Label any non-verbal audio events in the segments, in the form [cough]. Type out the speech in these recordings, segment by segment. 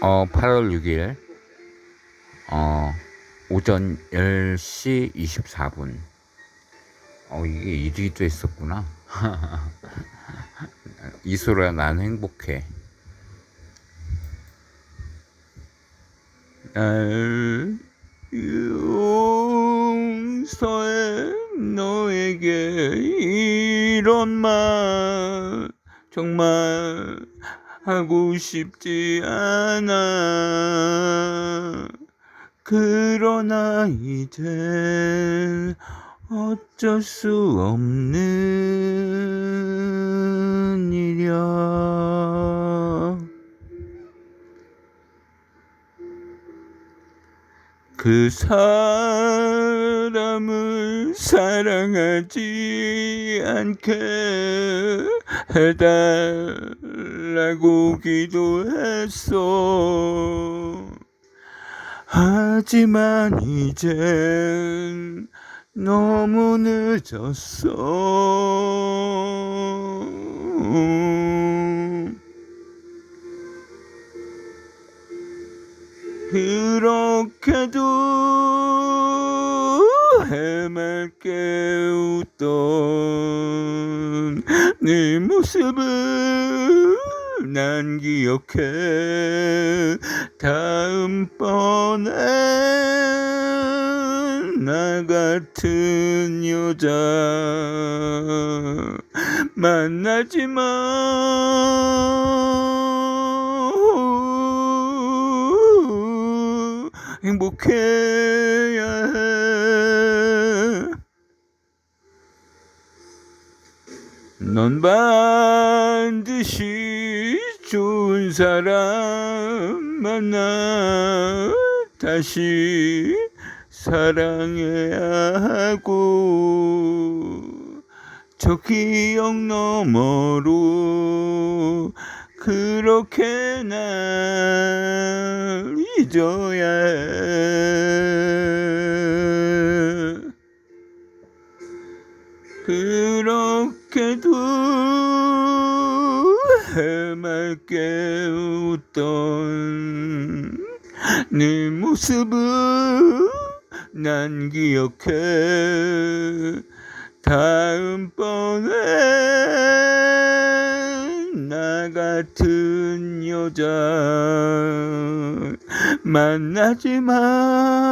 어, 8월 6일, 어, 오전 10시 24분. 어, 이게 일이 됐었구나. 이소라, 난 행복해. 날 용서해 너에게 이런 말 정말 하고 싶지 않아. 그러나 이젠 어쩔 수 없는 일이야. 그 사람을 사랑하지 않게 해달 라고 기도했어. 하지만 이젠 너무 늦었어. 그렇게도 해맑게 웃던 네 모습을 난 기억해 다음번에 나 같은 여자 만나지 마 행복해야 해. 넌 반드시 사람 만나 다시 사랑해야 하고 저 기억 너머로 그렇게 날 잊어야 해. 그렇게도 해맑게 웃던 네 모습을 난 기억해 다음번에 나 같은 여자 만나지 마.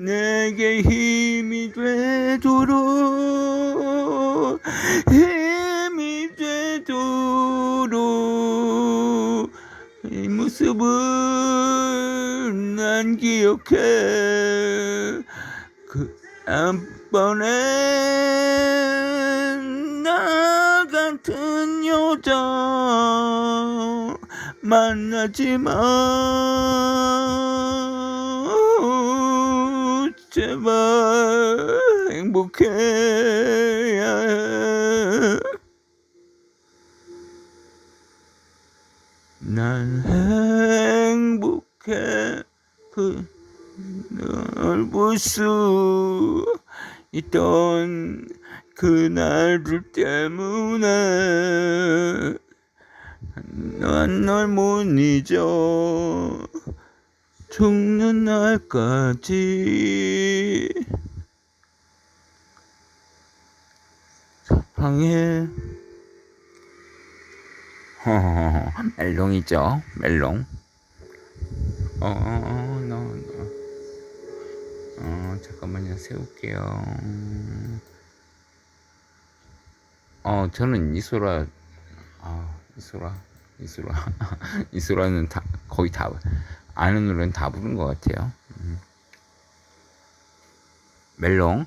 내게 힘이 되도록 힘이 되도록. 이 모습을 난 기억해. 그 다음번에 나 같은 여자 만나지 마 행복해야 해. 난 행복해. 그널 볼수 있던 그날들 때문에 난 널 못 잊어. 죽는 날까지 허허허, [laughs] 멜롱이죠, 멜롱. 어, 어, 어, 너, 너. 어, 잠깐만요, 세울게요. 어, 저는 이소라, 아, 이소라, 이소라, [laughs] 이소라는 다, 거의 다, 아는 노래는 다 부른 것 같아요. 음. 멜롱.